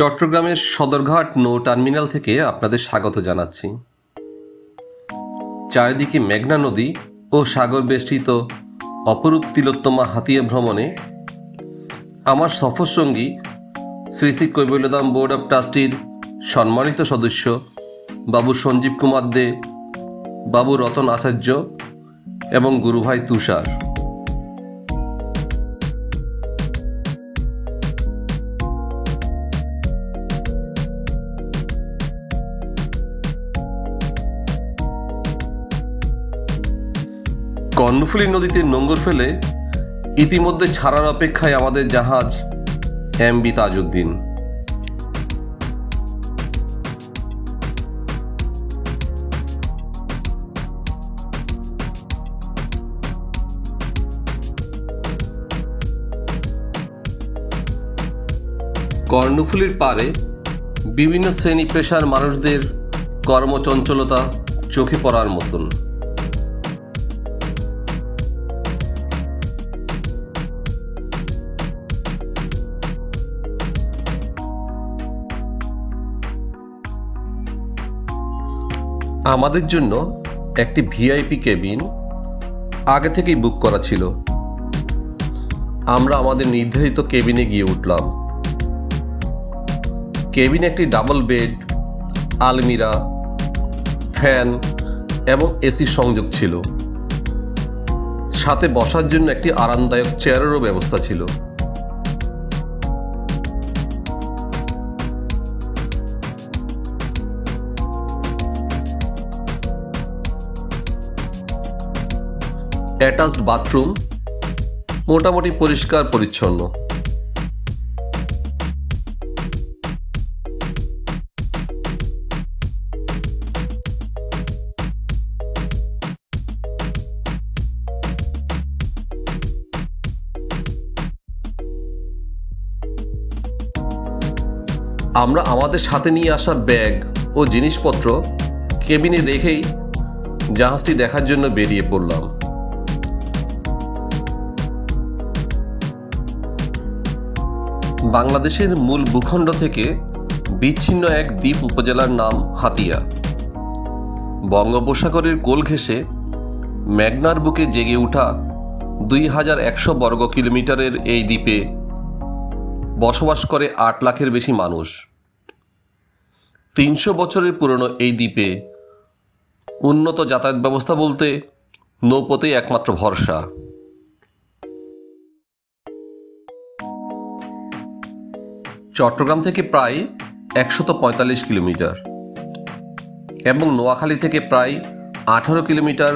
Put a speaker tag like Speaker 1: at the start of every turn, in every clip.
Speaker 1: চট্টগ্রামের সদরঘাট নৌ টার্মিনাল থেকে আপনাদের স্বাগত জানাচ্ছি। চারিদিকে মেঘনা নদী ও সাগর বেষ্টিত অপরূপ তিলোত্তমা হাতিয়া ভ্রমণে আমার সফর সঙ্গী শ্রী শ্রী কৈবল্যধাম বোর্ড অব ট্রাস্টির সম্মানিত সদস্য বাবু সঞ্জীব কুমার দে, বাবু রতন আচার্য এবং গুরুভাই তুষার। কর্ণফুলী নদীতে নোঙ্গর ফেলে ইতিমধ্যে ছাড়ার অপেক্ষায় আমাদের জাহাজ এম বি তাজউদ্দিন। কর্ণফুলীর পারে বিভিন্ন শ্রেণি পেশার মানুষদের কর্মচঞ্চলতা চোখে পড়ার মতন। আমাদের জন্য একটি ভিআইপি কেবিন আগে থেকেই বুক করা ছিল। আমরা আমাদের নির্ধারিত কেবিনে গিয়ে উঠলাম। কেবিনে একটি ডাবল বেড, আলমিরা, ফ্যান এবং এসি সংযোগ ছিল। সাথে বসার জন্য একটি আরামদায়ক চেয়ারেরও ব্যবস্থা ছিল। অ্যাটাচড বাথরুম মোটামুটি পরিষ্কার পরিচ্ছন্ন। আমরা আমাদের সাথে নিয়ে আসা ব্যাগ ও জিনিসপত্র কেবিনে রেখেই জাহাজটি দেখার জন্য বেরিয়ে পড়লাম। বাংলাদেশের মূল ভূখণ্ড থেকে বিচ্ছিন্ন এক দ্বীপ উপজেলার নাম হাতিয়া। বঙ্গোপসাগরের কোল ঘেঁষে মেঘনার বুকে জেগে ওঠা দুই হাজার একশো বর্গ কিলোমিটারের এই দ্বীপে বসবাস করে আট লাখের বেশি মানুষ। তিনশো বছরের পুরনো এই দ্বীপে উন্নত যাতায়াত ব্যবস্থা বলতে নৌপথেই একমাত্র ভরসা। চট্টগ্রাম থেকে প্রায় একশত পঁয়তাল্লিশ কিলোমিটার এবং নোয়াখালী থেকে প্রায় আঠারো কিলোমিটার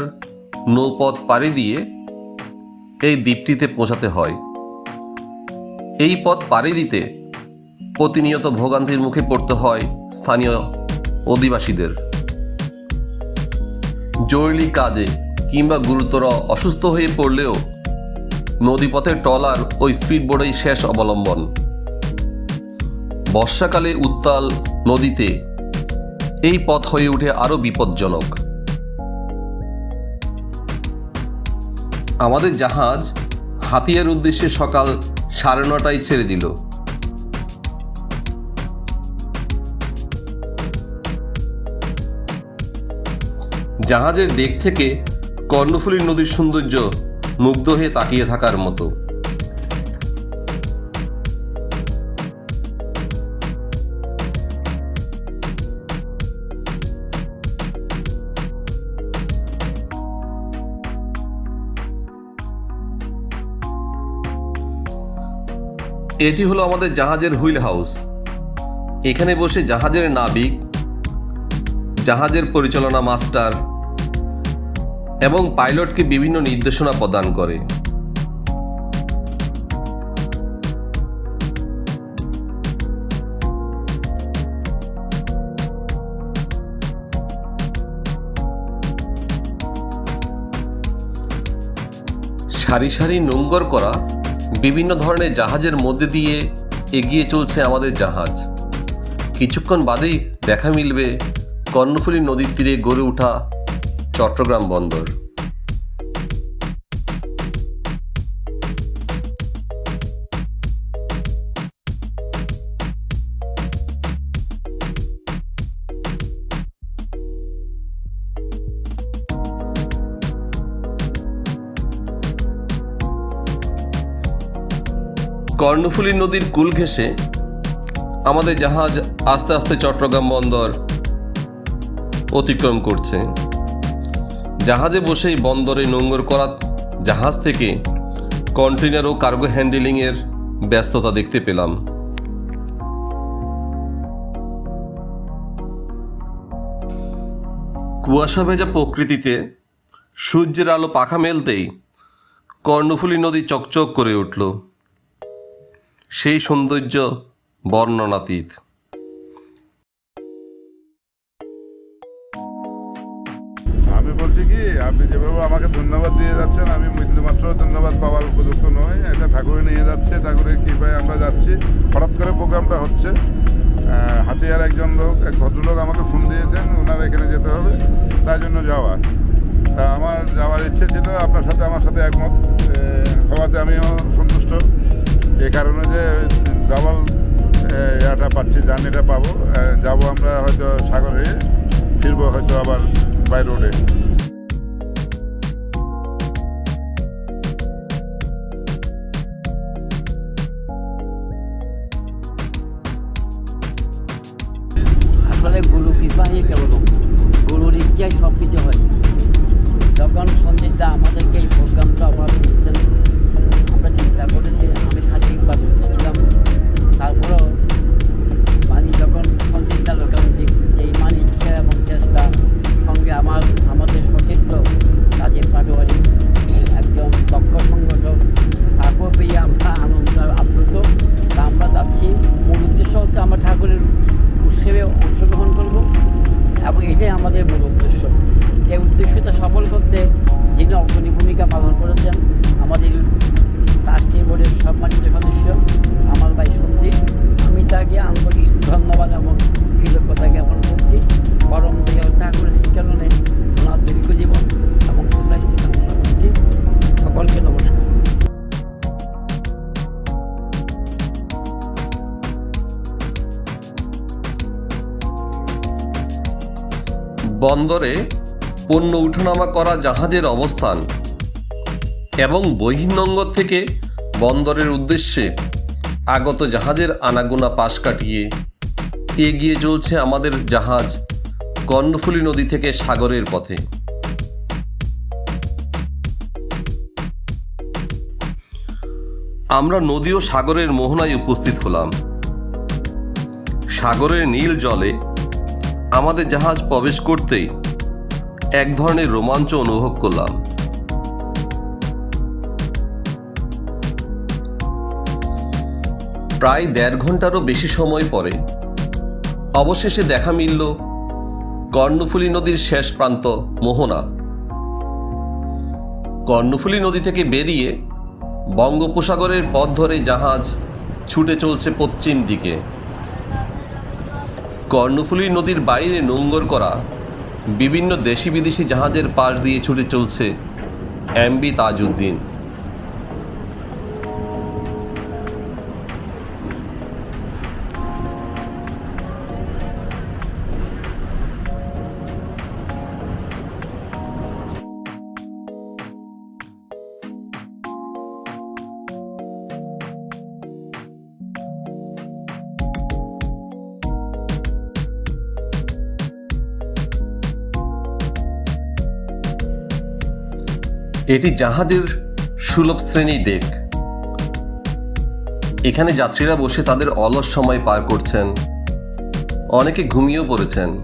Speaker 1: নৌপথ পাড়ি দিয়ে এই দ্বীপটিতে পৌঁছাতে হয়। এই পথ পাড়ি দিতে প্রতিনিয়ত ভোগান্তির মুখে পড়তে হয় স্থানীয় অধিবাসীদের। জরুরি কাজে কিংবা গুরুতর অসুস্থ হয়ে পড়লেও নদীপথের ট্রলার ও স্পিডবোটেই শেষ অবলম্বন। বর্ষাকালে উত্তাল নদীতে এই পথ হয়ে ওঠে আরও বিপজ্জনক। আমাদের জাহাজ হাতিয়ার উদ্দেশ্যে সকাল সাড়ে নটায় ছেড়ে দিল। জাহাজের ডেক থেকে কর্ণফুলী নদীর সৌন্দর্য মুগ্ধ হয়ে তাকিয়ে থাকার মতো। এটি হলো আমাদের জাহাজের হুইল হাউস। এখানে বসে জাহাজের নাবিক, জাহাজের পরিচালনা মাস্টার এবং পাইলটকে বিভিন্ন নির্দেশনা প্রদান করে। সারি সারি নোঙ্গর করা বিভিন্ন ধরনের জাহাজের মধ্যে দিয়ে এগিয়ে চলছে আমাদের জাহাজ। কিছুক্ষণ বাদেই দেখা মিলবে কর্ণফুলী নদীর তীরে গড়ে ওঠা চট্টগ্রাম বন্দর। কর্ণফুলী নদীর কুল ঘেঁষে আমাদের জাহাজ আস্তে আস্তে চট্টগ্রাম বন্দর অতিক্রম করছে। জাহাজে বসেই বন্দরে নোঙ্গর করা জাহাজ থেকে কন্টেনার ও কার্গো হ্যান্ডেলিংয়ের ব্যস্ততা দেখতে পেলাম। কুয়াশা ভেজা প্রকৃতিতে সূর্যের আলো পাখা মেলতেই কর্ণফুলী নদী চকচক করে উঠল। সেই সৌন্দর্য বর্ণনাতীত।
Speaker 2: আমি বলছি কি, আপনি যেভাবে আমাকে ধন্যবাদ দিয়ে যাচ্ছেন, আমি বিন্দুমাত্র ধন্যবাদ পাওয়ার উপযুক্ত নই। এটা ঠাকুরে নিয়ে যাচ্ছে, ঠাকুরের কৃপায় আমরা যাচ্ছি। হঠাৎ করে প্রোগ্রামটা হচ্ছে। হাতিয়ার একজন লোক, এক ভদ্রলোক আমাকে ফোন দিয়েছেন, ওনার এখানে যেতে হবে তাই জন্য যাওয়া। তা আমার যাওয়ার ইচ্ছে ছিল, আপনার সাথে, আমার সাথে একমত। হওয়াতে আমিও সন্তুষ্ট। এই কারণে যে ডাবল ইয়াটা পাচ্ছি জার্নিটা পাবো। যাব আমরা হয়তো সাগর হয়ে, ফিরবো হয়তো আবার বাই রোডে
Speaker 3: আসলে গুরু কৃপাই কেবল গুরুর ইচ্ছায় সব কিছু হয়। যখন সঞ্জিতা আমাদেরকে এই প্রোগ্রামটা অফার দিচ্ছেন আমরা চিন্তা করেছি আমি শারীরিকভাবে সুস্থ ছিলাম তারপরেও মানে যখন সঞ্জিতা লোকান্তিক যে ইমান ইচ্ছা এবং চেষ্টা সঙ্গে আমার, আমাদের সচিত্র কাজের পাটোয়ারি, একদম দক্ষ সংগঠক তারপর পেয়ে আমরা আনন্দ আপ্লুত। আমরা যাচ্ছি। মূল উদ্দেশ্য হচ্ছে আমরা ঠাকুরের
Speaker 1: বন্দরে পণ্য উঠানামা করা জাহাজের অবস্থান এবং বহির্নঙ্গর থেকে বন্দরের উদ্দেশ্যে আগত জাহাজের আনাগোনা পাশ কাটিয়ে এগিয়ে চলছে আমাদের জাহাজ কর্ণফুলী নদী থেকে সাগরের পথে। আমরা নদী ও সাগরের মোহনায় উপস্থিত হলাম। সাগরের নীল জলে আমাদের জাহাজ প্রবেশ করতেই এক ধরনের রোমাঞ্চ অনুভব করলাম। প্রায় দেড় ঘন্টারও বেশি সময় পরে অবশেষে দেখা মিলল কর্ণফুলী নদীর শেষ প্রান্ত মোহনা। কর্ণফুলী নদী থেকে বেরিয়ে বঙ্গোপসাগরের পথ ধরে জাহাজ ছুটে চলছে পশ্চিম দিকে। কর্ণফুলী নদীর বাইরে নোঙ্গর করা বিভিন্ন দেশি বিদেশি জাহাজের পাশ দিয়ে ছুটে চলছে এমবি তাজউদ্দিন। এটি জাহাজের সুলভ শ্রেণি ডেক। এখানে যাত্রীরা বসে তাদের অলস সময় পার করছেন। অনেকে ঘুমিয়েও পড়েছেন।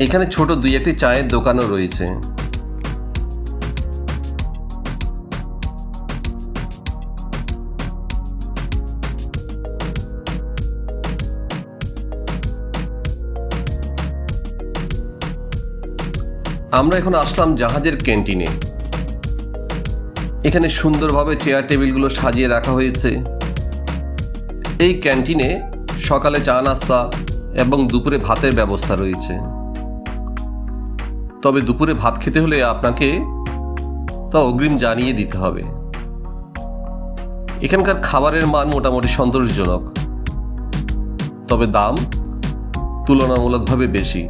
Speaker 1: এখানে ছোট দুই একটি চায়ের দোকানও রয়েছে। আমরা এখন আসলাম জাহাজের ক্যান্টিনে। এখানে সুন্দরভাবে চেয়ার টেবিলগুলো সাজিয়ে রাখা হয়েছে। এই ক্যান্টিনে সকালে চা নাস্তা এবং দুপুরে ভাতের ব্যবস্থা রয়েছে। তবে দুপুরে ভাত খেতে হলে আপনাকে তা অগ্রিম জানিয়ে দিতে হবে। এখানকার খাবারের মান মোটামুটি সন্তোষজনক। তবে দাম তুলনামূলকভাবে বেশি।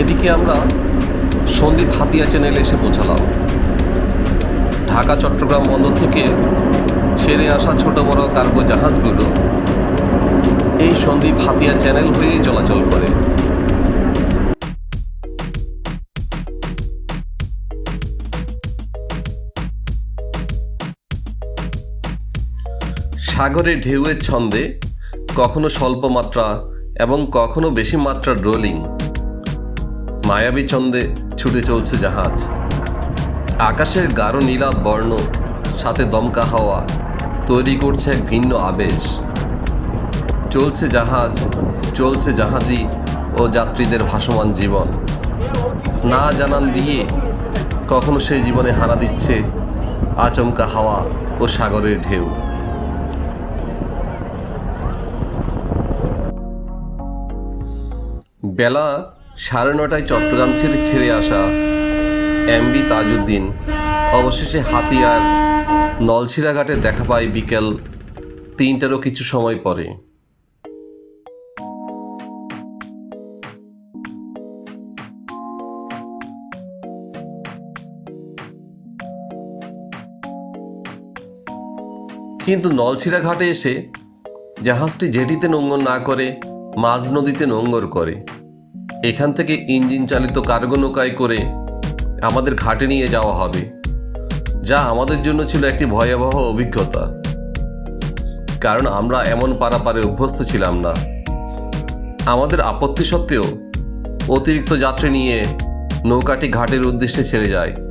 Speaker 1: এদিকে আমরা সন্দীপ হাতিয়া চ্যানেলে এসে পৌঁছালাম। ঢাকা, চট্টগ্রাম বন্দর থেকে ছেড়ে আসা ছোট বড় কার্গো জাহাজগুলো এই সন্দীপ হাতিয়া চ্যানেল হয়েই চলাচল করে। সাগরে ঢেউয়ের ছন্দে কখনো স্বল্প মাত্রা এবং কখনো বেশি মাত্রার রোলিং মায়াবী ছন্দে ছুটে চলছে জাহাজ। আকাশের গাঢ় নীলাভ বর্ণ, সাথে দমকা হাওয়া, তৈরি করছে এক ভিন্ন আবেশ। চলছে জাহাজ, চলছে জাহাজি ও যাত্রীদের ভাসমান জীবন। না জানান দিয়ে কখনো সেই জীবনে হানা দিচ্ছে আচমকা হাওয়া ও সাগরের ঢেউ। বেলা সাড়ে নটায় চট্টগ্রাম ছেড়ে ছেড়ে আসা এমবি তাজউদ্দিন অবশেষে হাতিয়ার নলছিরাঘাটে দেখা পায় বিকেল তিনটারও কিছু সময় পরে। কিন্তু নলছিরা ঘাটে এসে জাহাজটি জেটিতে নোঙ্গর না করে মাঝ নদীতে নোঙ্গর করে। এখান থেকে ইঞ্জিন চালিত কার্গো নৌকায় করে আমাদের ঘাটে নিয়ে যাওয়া হবে, যা আমাদের জন্য ছিল একটি ভয়াবহ অভিজ্ঞতা। কারণ আমরা এমন পারাপারে অভ্যস্ত ছিলাম না। আমাদের আপত্তি সত্ত্বেও অতিরিক্ত যাত্রী নিয়ে নৌকাটি ঘাটের উদ্দেশ্যে ছেড়ে যায়।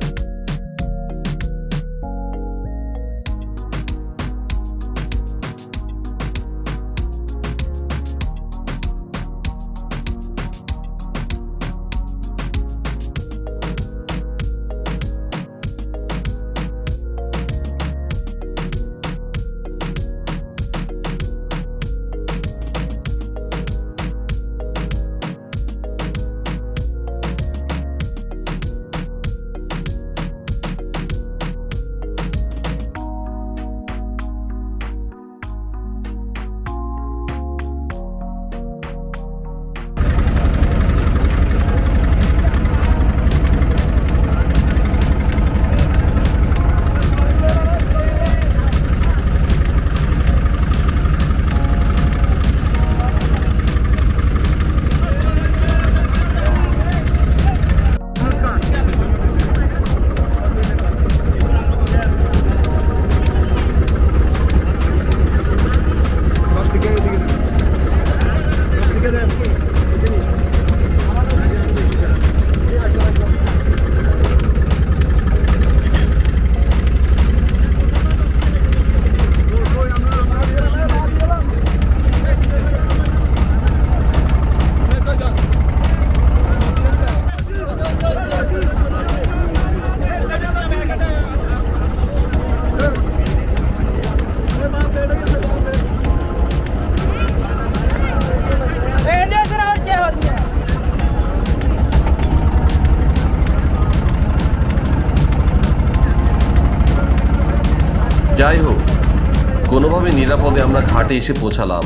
Speaker 1: নিরাপদে আমরা ঘাটে এসে পৌঁছালাম।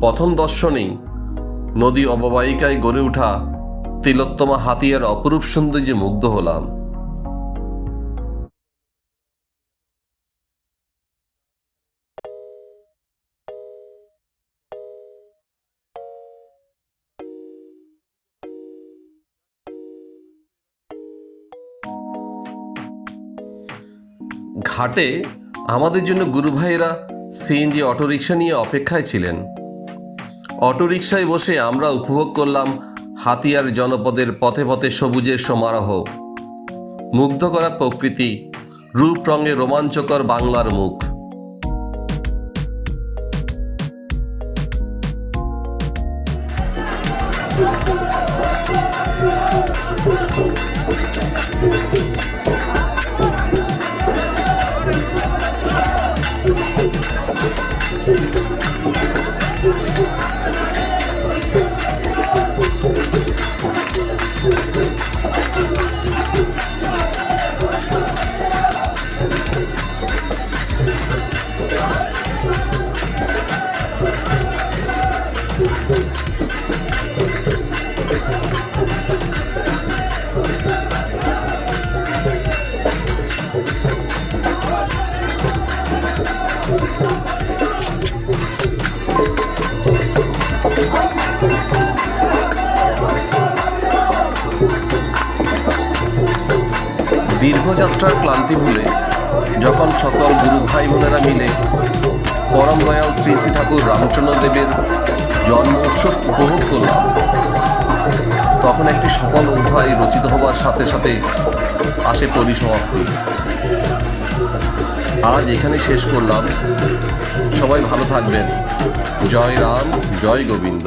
Speaker 1: প্রথম দর্শনেই নদী অববাহিকায় গড়ে ওঠা তিলোত্তমা হাতিয়ার অপরূপ সৌন্দর্যে মুগ্ধ হলাম। ঘাটে আমাদের জন্য গুরুভাইয়েরা সিএনজি অটোরিকশা নিয়ে অপেক্ষায় ছিলেন অটোরিকশায় বসে আমরা উপভোগ করলাম হাতিয়ার জনপদের পথে পথে সবুজের সমারোহ মুগ্ধ করা প্রকৃতি রূপ রঙে রোমাঞ্চকর বাংলার মুখ Thank you. দীর্ঘযাত্রার ক্লান্তি ভুলে যখন সকল গুরু ভাই বোনেরা মিলে পরম দয়াল শ্রী শ্রী ঠাকুর রামচন্দ্র দেবের জন্ম উৎসব উপভোগ করলাম, তখন একটি সফল অধ্যায় রচিত হবার সাথে সাথে আসে পরিসমাপ্তি। আজ এখানে শেষ করলাম। সবাই ভালো থাকবেন। জয় রাম, জয় গোবিন্দ।